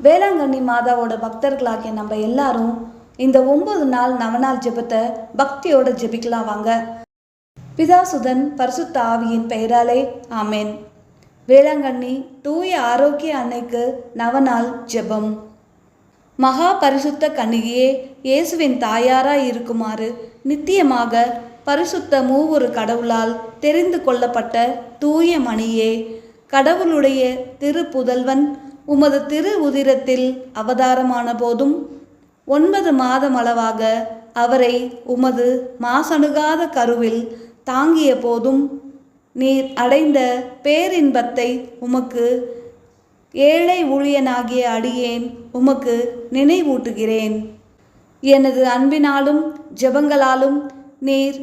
வேளாங்கண்ணி மாதாவோட பக்தர்களாகிய நம்ம எல்லாரும் இந்த ஒன்பது நாள் நவநாள் ஜெபத்தை பக்தியோட ஜெபிக்கலாம் வாங்க. பிதாசுதன் பரிசுத்த ஆவியின் பெயராலே ஆமேன். வேளாங்கண்ணி தூய ஆரோக்கிய அன்னைக்கு நவநாள் ஜெபம். மகா பரிசுத்த கன்னிகையே இயேசுவின் தாயாராய் இருக்குமாறு நித்தியமாக பரிசுத்த மூவொரு கடவுளால் தெரிந்து கொள்ளப்பட்ட தூய மணியே கடவுளுடைய திருப்புதல்வன் உமது திரு உதிரத்தில் அவதாரமான போதும் ஒன்பது மாதமளவாக அவரை உமது மாசணுகாத கருவில் தாங்கிய போதும் நீர் அடைந்த பேரின்பத்தை உமக்கு ஏழை ஊழியனாகிய அடியேன் உமக்கு நினைவூட்டுகிறேன். எனது அன்பினாலும் ஜெபங்களாலும் நீர்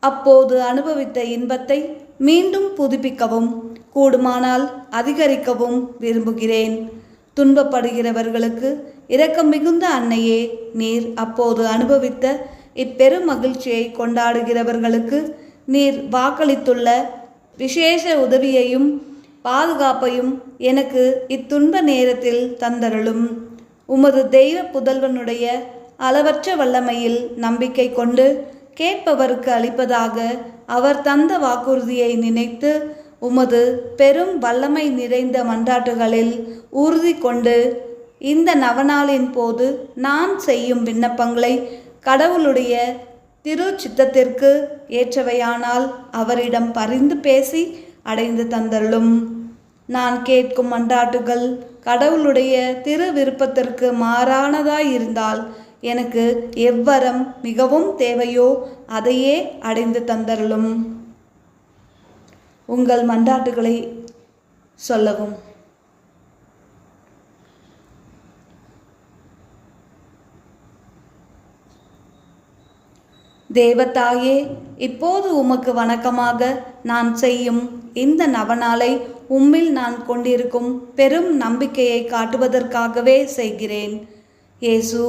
அப்போது அனுபவித்த இன்பத்தை மீண்டும் புதுப்பிக்கவும். கூடுமானால் அதிகரிக்கவும் விரும்புகிறேன். துன்பப்படுகிறவர்களுக்கு இரக்கம் மிகுந்த அன்னையே நீர் அப்போது அனுபவித்த இப்பெரும் மகிழ்ச்சியை கொண்டாடுகிறவர்களுக்கு நீர் வாக்களித்துள்ள விசேஷ உதவியையும் பாதுகாப்பையும் எனக்கு இத்துன்ப நேரத்தில் தந்தருளும். உமது தெய்வ புதல்வனுடைய அளவற்ற வல்லமையில் நம்பிக்கை கொண்டு கேட்பவருக்கு அளிப்பதாக அவர் தந்த வாக்குறுதியை நினைத்து உமது பெரும் வல்லமை நிறைந்த மன்றாட்டுகளில் உறுதி கொண்டு இந்த நவநாளின் போது நான் செய்யும் விண்ணப்பங்களை கடவுளுடைய திரு சித்தத்திற்கு ஏற்றவையானால் அவரிடம் பரிந்து பேசி அடைந்து தந்தருளும். நான் கேட்கும் மன்றாட்டுகள் கடவுளுடைய திரு விருப்பத்திற்கு மாறானதாய் இருந்தால் எனக்கு எவ்வரம் மிகவும் தேவையோ அதையே அடைந்து தந்தருளும். உங்கள் மன்றாட்டுகளை சொல்லவும். தேவத்தாயே இப்போது உமக்கு வணக்கமாக நான் செய்யும் இந்த நவநாளை உம்மில் நான் கொண்டிருக்கும் பெரும் நம்பிக்கையை காட்டுவதற்காகவே செய்கிறேன். இயேசு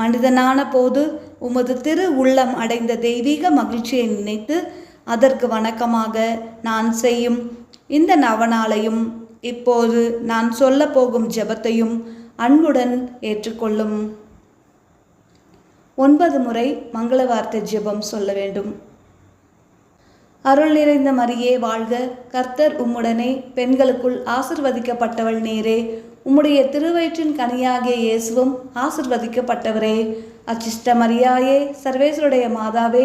மனிதனான போது உமது திரு உள்ளம் அடைந்த தெய்வீக மகிழ்ச்சியை நினைத்து அதற்கு வணக்கமாக நான் செய்யும் இந்த நவநாளையும் இப்போது நான் சொல்ல போகும் ஜெபத்தையும் அன்புடன் ஏற்றுக்கொள்ளும். ஒன்பது முறை மங்கள வார்த்தை ஜெபம் சொல்ல வேண்டும். அருள் நிறைந்த மரியே வாழ்க! கர்த்தர் உம்முடனே பெண்களுக்குள் ஆசிர்வதிக்கப்பட்டவள் நேரே. உம்முடைய திருவயிற்றின் கனியாகிய இயேசுவும் ஆசிர்வதிக்கப்பட்டவரே. அச்சிஷ்ட மரியாயே சர்வேஸ்வருடைய மாதாவே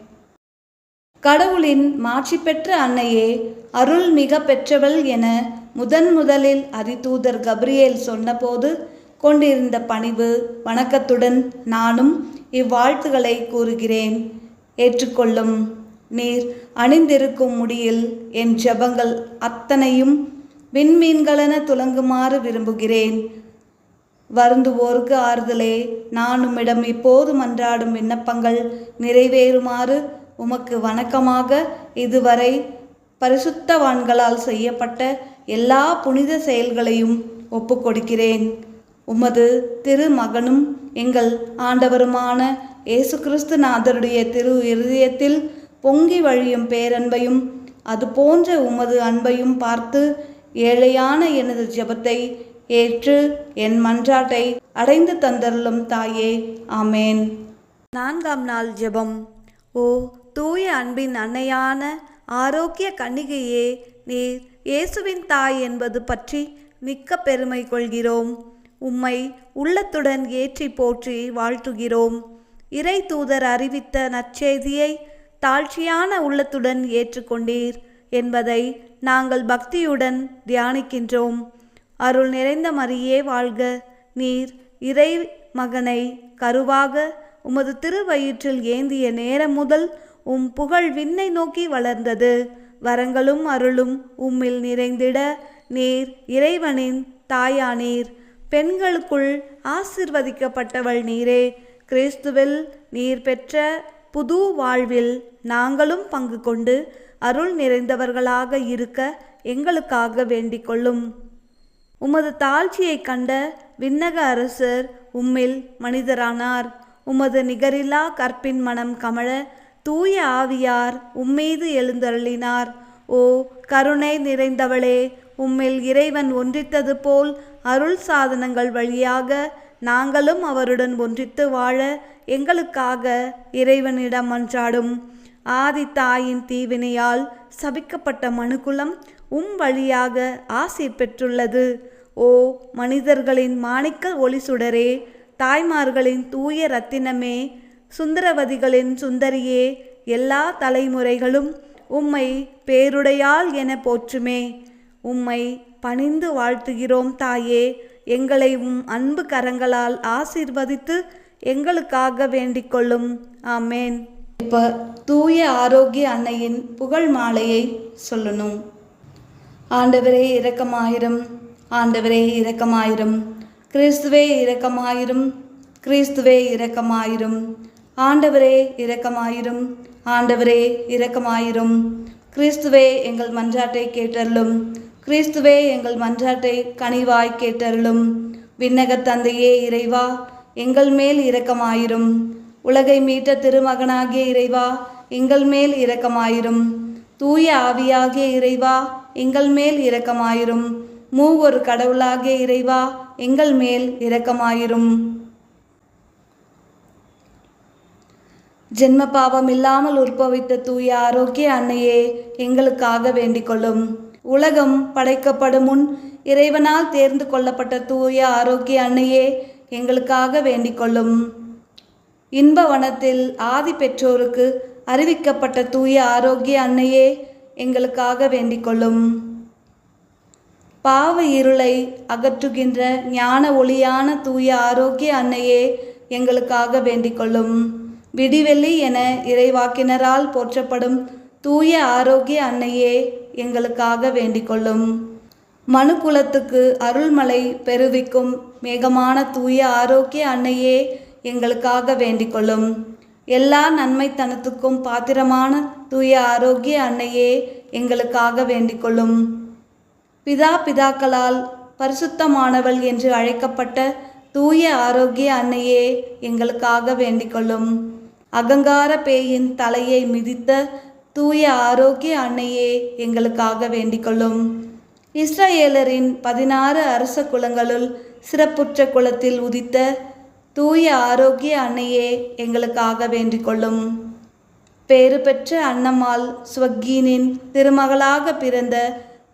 கடவுளின் மாட்சி பெற்ற அன்னையே அருள் மிக பெற்றவள் என முதன் முதலில் அதிதூதர் கப்ரியேல் சொன்னபோது கொண்டிருந்த பணிவு வணக்கத்துடன் நானும் இவ்வாழ்த்துகளை கூறுகிறேன். ஏற்றுக்கொள்ளும். நீர் அணிந்திருக்கும் முடியில் என் ஜெபங்கள் அத்தனையும் விண்மீன்களென துலங்குமாறு விரும்புகிறேன். வருந்துவோருக்கு ஆறுதலே. நான் உம்மிடம் இப்போது மன்றாடும் விண்ணப்பங்கள் நிறைவேறுமாறு உமக்கு வணக்கமாக இதுவரை பரிசுத்தவான்களால் செய்யப்பட்ட எல்லா புனித செயல்களையும் ஒப்புக்கொடுக்கிறேன். உமது திருமகனும் எங்கள் ஆண்டவருமான இயேசு கிறிஸ்து நாதருடைய திரு இருதயத்தில் பொங்கி வழியும் பேரன்பையும் அது போன்ற உமது அன்பையும் பார்த்து ஏழையான எனது ஜெபத்தை ஏற்று என் மன்றாட்டை அடைந்து தந்தருளும் தாயே. ஆமேன். நான்காம் நாள் ஜெபம். ஓ தூய அன்பின் அன்னையான ஆரோக்கிய கன்னிகையே நீர் இயேசுவின் தாய் என்பது பற்றி மிக்க பெருமை கொள்கிறோம். உம்மை உள்ளத்துடன் ஏற்றி போற்றி வாழ்த்துகிறோம். இறை தூதர் அறிவித்த நற்செய்தியை தாழ்ச்சியான உள்ளத்துடன் ஏற்றுக்கொண்டீர் என்பதை நாங்கள் பக்தியுடன் தியானிக்கின்றோம். அருள் நிறைந்த மரியே வாழ்க நீர் இறை மகனை கருவாக உமது திருவயிற்றில் ஏந்திய நேரம் முதல் உம் புகழ் விண்ணை நோக்கி வளர்ந்தது. வரங்களும் அருளும் உம்மில் நிறைந்திட நீர் இறைவனின் தாயானீர். பெண்களுக்குள் ஆசிர்வதிக்கப்பட்டவள் நீரே. கிறிஸ்துவில் நீர் பெற்ற புது வாழ்வில் நாங்களும் பங்கு கொண்டு அருள் நிறைந்தவர்களாக இருக்க எங்களுக்காக வேண்டிக் கொள்ளும். உமது தாழ்ச்சியை கண்ட விண்ணக அரசர் உம்மில் மனிதரானார். உமது நிகரில்லா கற்பின் மனம் கமழ தூய ஆவியார் உம்மீது எழுந்தருளினார். ஓ கருணை நிறைந்தவளே உம்மில் இறைவன் ஒன்றித்தது போல் அருள் சாதனங்கள் வழியாக நாங்களும் அவருடன் ஒன்றித்து வாழ எங்களுக்காக இறைவனிடம் மன்றாடும். ஆதி தாயின் தீவினையால் சபிக்கப்பட்ட மனுக்குலம் உம் வழியாக ஆசீர் பெற்றுள்ளது. ஓ மனிதர்களின் மாணிக்க ஒளி சுடரே தாய்மார்களின் தூய ரத்தினமே சுந்தரவதிகளின் சுந்தரியே எல்லா தலைமுறைகளும் உம்மை பேருடையாள் என போற்றுமே. உம்மை பணிந்து வாழ்த்துகிறோம் தாயே எங்களை உம் அன்பு கரங்களால் ஆசீர்வதித்து எங்களுக்காக வேண்டிக் கொள்ளும். ஆமேன். இப்போ தூய ஆரோக்கிய அன்னையின் புகழ் மாலையை சொல்லணும். ஆண்டவரே இரக்கமாயிரம் ஆண்டவரே இரக்கமாயிரம். கிறிஸ்துவே இரக்கமாயிரும் கிறிஸ்துவே இரக்கமாயிரும். ஆண்டவரே இரக்கமாயிரும். ஆண்டவரே இரக்கமாயிரும். கிறிஸ்துவே எங்கள் மன்றாட்டை கேட்டருளும். கிறிஸ்துவே எங்கள் மன்றாட்டை கனிவாய் கேட்டருளும். விண்ணக தந்தையே இறைவா எங்கள் மேல் இரக்கமாயிரும். உலகை மீட்ட திருமகனாகிய இறைவா எங்கள் மேல் இரக்கமாயிரும். தூய ஆவியாகிய இறைவா எங்கள் மேல் இரக்கமாயிரும். மூவொரு கடவுளாகிய இறைவா எங்கள் மேல் இரக்கமாயிரும். ஜென்ம பாவம் இல்லாமல் உற்பவித்த தூய ஆரோக்கிய அன்னையே எங்களுக்காக வேண்டிக்கொள்ளும். உலகம் படைக்கப்படும் முன் இறைவனால் தேர்ந்து கொள்ளப்பட்ட தூய ஆரோக்கிய அன்னையே எங்களுக்காக வேண்டிக்கொள்ளும். இன்ப வனத்தில் ஆதி பெற்றோருக்கு அறிவிக்கப்பட்ட தூய ஆரோக்கிய அன்னையே எங்களுக்காக வேண்டிக்கொள்ளும். பாவ இருளை அகற்றுகின்ற ஞான ஒளியான தூய ஆரோக்கிய அன்னையே எங்களுக்காக வேண்டிக்கொள்ளும். விடிவெள்ளி என இறைவாக்கினரால் போற்றப்படும் தூய ஆரோக்கிய அன்னையே எங்களுக்காக வேண்டிக்கொள்ளும். மனு குலத்துக்கு அருள்மலை பெருவிக்கும் மேகமான தூய ஆரோக்கிய அன்னையே எங்களுக்காக வேண்டிக்கொள்ளும். எல்லா நன்மைத்தனத்துக்கும் பாத்திரமான தூய ஆரோக்கிய அன்னையே எங்களுக்காக வேண்டிக்கொள்ளும். பிதா பிதாக்களால் பரிசுத்தமானவள் என்று அழைக்கப்பட்ட தூய ஆரோக்கிய அன்னையே எங்களுக்காக வேண்டிக்கொள்ளும். அகங்கார பேயின் தலையை மிதித்த தூய ஆரோக்கிய அன்னையே எங்களுக்காக வேண்டிக்கொள்ளும். இஸ்ரேலரின் பதினாறு அரச குலங்களுள் சிறப்புற்ற குலத்தில் உதித்த தூய ஆரோக்கிய அன்னையே எங்களுக்காக வேண்டிக்கொள்ளும். பேறு பெற்ற அன்னம்மாள் ஸ்வக்கீனின் திருமகளாக பிறந்த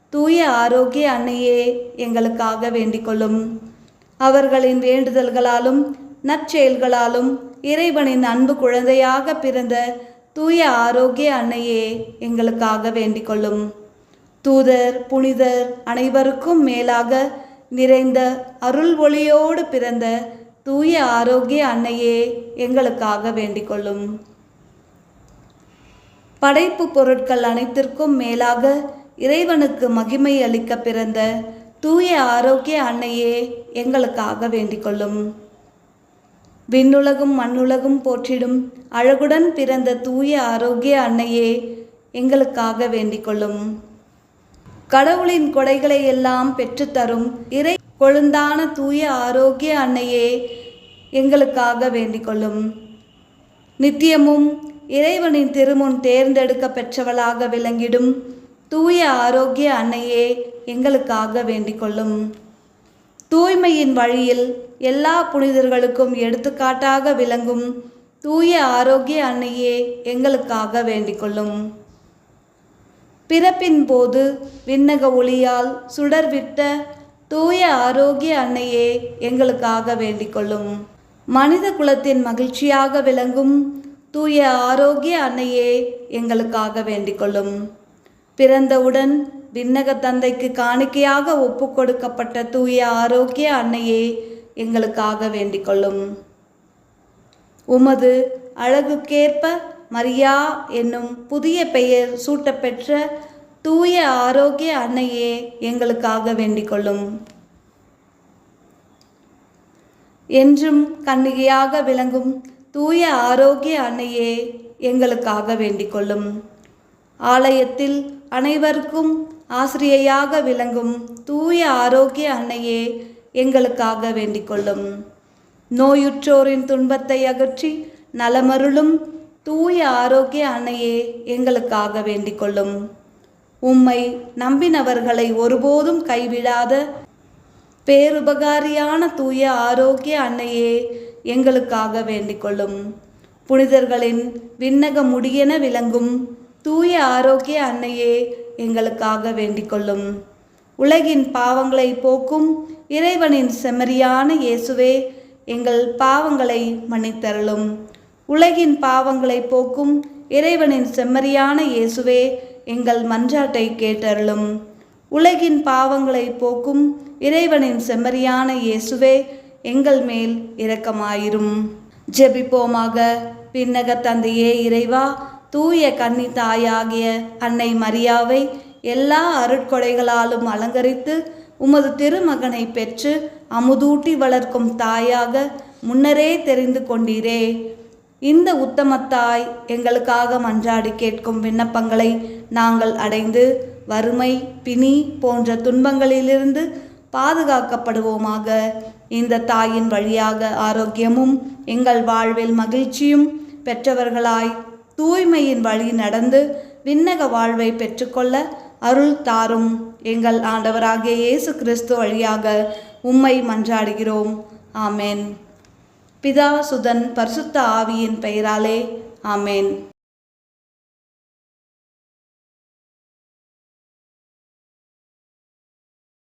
தூய ஆரோக்கிய அன்னையே எங்களுக்காக வேண்டிக்கொள்ளும். அவர்களின் வேண்டுதல்களாலும் நற்செயல்களாலும் இறைவனின் அன்பு குழந்தையாக பிறந்த தூய ஆரோக்கிய அன்னையே எங்களுக்காக வேண்டிக்கொள்ளும் தூதர் புனிதர் அனைவருக்கும் மேலாக நிறைந்த அருள் ஒளியோடு பிறந்த தூய ஆரோக்கிய அன்னையே எங்களுக்காக வேண்டிக்கொள்ளும் படைப்பு பொருட்கள் அனைத்திற்கும் மேலாக இறைவனுக்கு மகிமை அளிக்க பிறந்த தூய ஆரோக்கிய அன்னையே எங்களுக்காக வேண்டிக்கொள்ளும் விண்ணுலகும் மண்ணுலகும் போற்றிடும். அழகுடன் பிறந்த தூய ஆரோக்கிய அன்னையே எங்களுக்காக வேண்டிக்கொள்ளும் கடவுளின் கொடைகளை எல்லாம் பெற்றுத்தரும் இறை கொழுந்தான தூய ஆரோக்கிய அன்னையே எங்களுக்காக வேண்டிக்கொள்ளும் நித்தியமும் இறைவனின் திருமுன் தேர்ந்தெடுக்க பெற்றவளாக விளங்கிடும் தூய ஆரோக்கிய அன்னையே எங்களுக்காக வேண்டிக்கொள்ளும் தூய்மையின் வழியில் எல்லா புனிதர்களுக்கும் எடுத்துக்காட்டாக விளங்கும் தூய ஆரோக்கிய அன்னையே எங்களுக்காக வேண்டிக்கொள்ளும் பிறப்பின் போது விண்ணக ஒளியால் சுடர்விட்ட தூய ஆரோக்கிய அன்னையே எங்களுக்காக வேண்டிக்கொள்ளும் மனித குலத்தின் மகிழ்ச்சியாக விளங்கும் தூய ஆரோக்கிய அன்னையே எங்களுக்காக வேண்டிக்கொள்ளும் பிறந்தவுடன் விண்ணக தந்தைக்கு காணிக்கையாக ஒப்பு கொடுக்கப்பட்ட தூய ஆரோக்கிய அன்னையே எங்களுக்காக வேண்டிக்கொள்ளும் உமது அழகுக்கேற்ப மரியா என்னும் புதிய பெயர் சூட்டப்பெற்ற தூய ஆரோக்கிய அன்னையே எங்களுக்காக வேண்டிக்கொள்ளும் என்றும் கண்ணிகையாக விளங்கும் தூய ஆரோக்கிய அன்னையே எங்களுக்காக வேண்டிக்கொள்ளும் ஆலயத்தில் அனைவருக்கும் ஆசிரியையாக விளங்கும் தூய ஆரோக்கிய அன்னையே எங்களுக்காக வேண்டிக்கொள்ளும். நோயுற்றோரின் துன்பத்தை அகற்றி நலமருளும் தூய ஆரோக்கிய அன்னையே எங்களுக்காக வேண்டிக்கொள்ளும். உம்மை நம்பினவர்களை ஒருபோதும் கைவிடாத பேருபகாரியான தூய ஆரோக்கிய அன்னையே எங்களுக்காக வேண்டிக்கொள்ளும். புனிதர்களின் விண்ணக முடியென விளங்கும் தூய ஆரோக்கிய அன்னையே எங்களுக்காக வேண்டிக்கொள்ளும். உலகின் பாவங்களை போக்கும் இறைவனின் செம்மறியான இயேசுவே எங்கள் பாவங்களை மன்னித்தருளும். உலகின் பாவங்களை போக்கும் இறைவனின் செம்மறியான இயேசுவே எங்கள் மன்றாட்டை கேட்டருளும். உலகின் பாவங்களை போக்கும் இறைவனின் செம்மறியான இயேசுவே எங்கள் மேல் இரக்கமாயிரும். ஜெபிப்போமாக. பின்னக தந்தையே இறைவா தூய கன்னி தாயாகிய அன்னை மரியாவை எல்லா அருட்கொடைகளாலும் அலங்கரித்து உமது திருமகனை பெற்று அமுதூட்டி வளர்க்கும் தாயாக முன்னரே தெரிந்து கொண்டீரே. இந்த உத்தமத்தாய் எங்களுக்காக மன்றாடி கேட்கும் விண்ணப்பங்களை நாங்கள் அடைந்து வறுமை பிணி போன்ற துன்பங்களிலிருந்து பாதுகாக்கப்படுவோமாக. இந்த தாயின் வழியாக ஆரோக்கியமும் எங்கள் வாழ்வில் மகிழ்ச்சியும் பெற்றவர்களாய் தூய்மையின் வழி நடந்து விண்ணக வாழ்வை பெற்றுக்கொள்ள அருள் தாரும் எங்கள் ஆண்டவராகிய இயேசு கிறிஸ்து வழியாக உம்மை மன்றாடுகிறோம். ஆமேன். பிதா சுதன் பரிசுத்த ஆவியின் பெயராலே ஆமேன்.